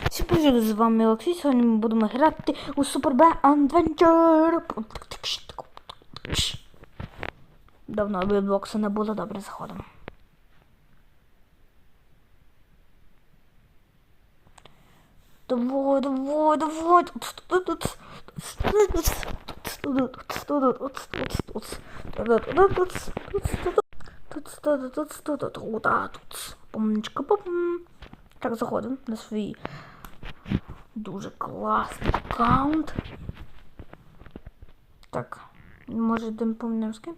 Всім привіт, з вами Олексій. Сьогодні ми будемо грати у Super Bear Adventure. Давно бітбоксу не було, добре заходимо. Давай, давай, давай. Помничка, пом. Так, заходимо на свій дуже класний аккаунт. Так, може йдемо помнимо з ким?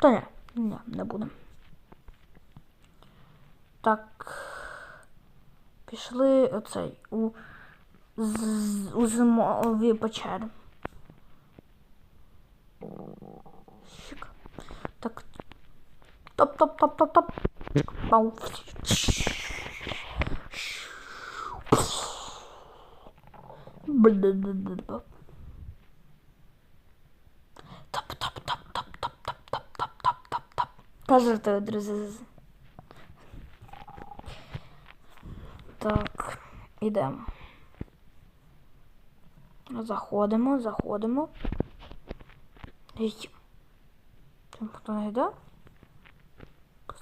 Та ні, ні, не будемо. Так. Пішли оцей у, з, у зимові печери. Щик. Так. Топ-топ-топ-топ-топ. Пау. Бля-бля-бля-бля. Топ-топ-топ-топ-топ-топ-топ-топ-топ. Кажете, друзі. Так, ідемо. Заходимо, заходимо. Ей. Там хто не йде?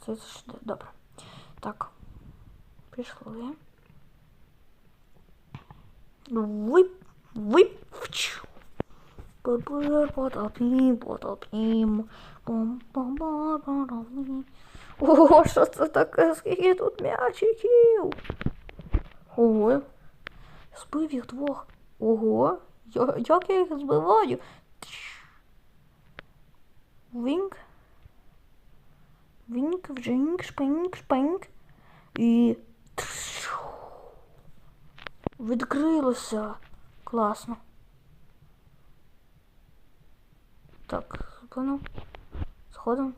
Здається, що йде. Добре. Так. Пішли. Вип, вип, пом, Ого, що це таке? Скільки тут м'ячиків? Ого. Збив їх двох. Ого. Я, як я їх збиваю? Вінк. Вінк, вжинк, шпинк, шпинк. І. Відкрилося. Класно. Так, зупинив. Сходимо.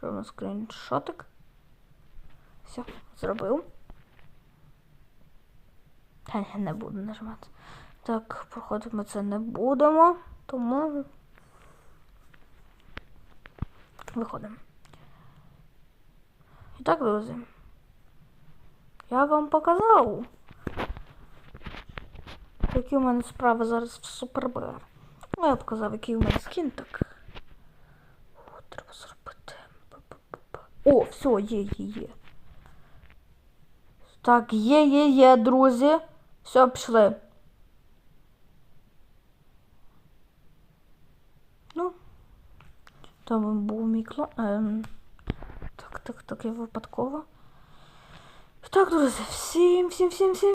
Робимо скріншотик. Все, зробив. Та ні, не буду нажимати. Так, проходимо це не будемо, тому виходимо. І так, друзі. Я вам показав, які у мене справи зараз в Супербер. Ну, я показав, який у мене скін, так. О, треба зробити. О, все, є, є, є. Так, є, є, є, друзі. Все, пішли. Ну, там був мій клон. Ем, так, так, так, я випадково. Так, друзі, всім, всім, всім, всім.